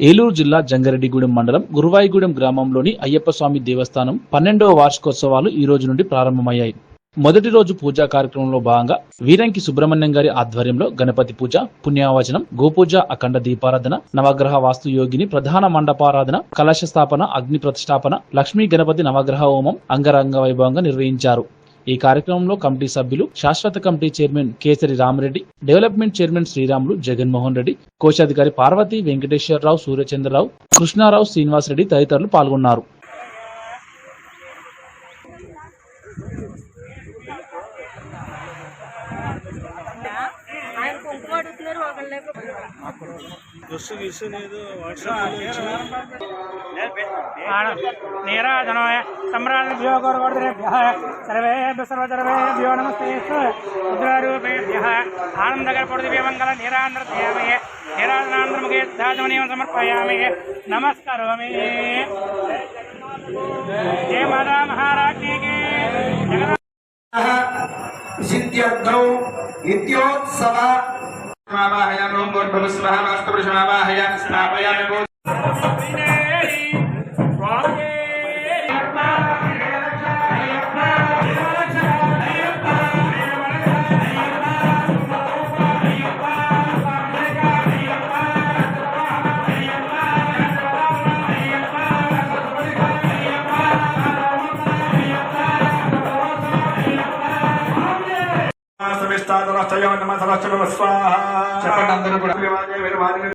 ఏలూరు జిల్లా జంగారెడ్డిగూడెం మండలం గురువాయిగూడెం గ్రామంలోని అయ్యప్ప స్వామి దేవస్థానం పన్నెండవ వార్షికోత్సవాలు ఈ రోజు నుండి ప్రారంభమయ్యాయి. మొదటి రోజు పూజా కార్యక్రమంలో భాగంగా వీరంకి సుబ్రహ్మణ్యం గారి ఆధ్వర్యంలో గణపతి పూజ పుణ్యావచనం గోపూజ అఖండ దీపారాధన నవగ్రహ వాస్తు యోగిని ప్రధాన మండపారాధన కలశ స్థాపన అగ్ని ప్రతిష్టాపన లక్ష్మీ గణపతి నవగ్రహ హోమం అంగరంగ వైభవంగా నిర్వహించారు. ఈ కార్యక్రమంలో కమిటీ సభ్యులు శాశ్వత committee chairman Kesari Ramareddy development chairman Sriramulu Jaganmohan Reddy కోశాధికారి పార్వతి వెంకటేశ్వరరావు సూర్యచంద్రరావు కృష్ణారావు శ్రీనివాసరెడ్డి తదితరులు పాల్గొన్నారు. ఆయన కుంకుమ అడుగుతున్నారు ఒకళ్ళే ನೀರಾಜನೋ सम्राणभ्योगौरवर्धनेभ्यः सर्वेभ्य सर्वसर्वेभ्यो नमस्ते रुद्रारूपेभ्यः आनन्दकरपूर्तिभ्यमङ्गलनीरान्द्रध्यामये मंगल दाजमनीयं समर्पयामि नमस्करोमि जय माता महाराज्ञी के सिद्ध्यर्थौ नित्योत्सव आवाहयामि ओम అధిష్టాన రచయాన్ని మన రచన చెప్పండి అందరూ కూడా